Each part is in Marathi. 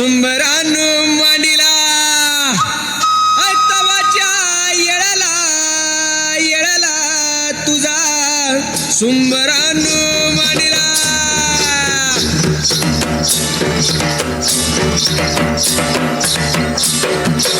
सुंबरान मांडिला. तवाच्या येळाला येळाला तुझा सुंबरान मांडिला. Thank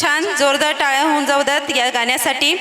छान जोरदार टाळ्या होऊन जाऊ द्यात या गाण्यासाठी.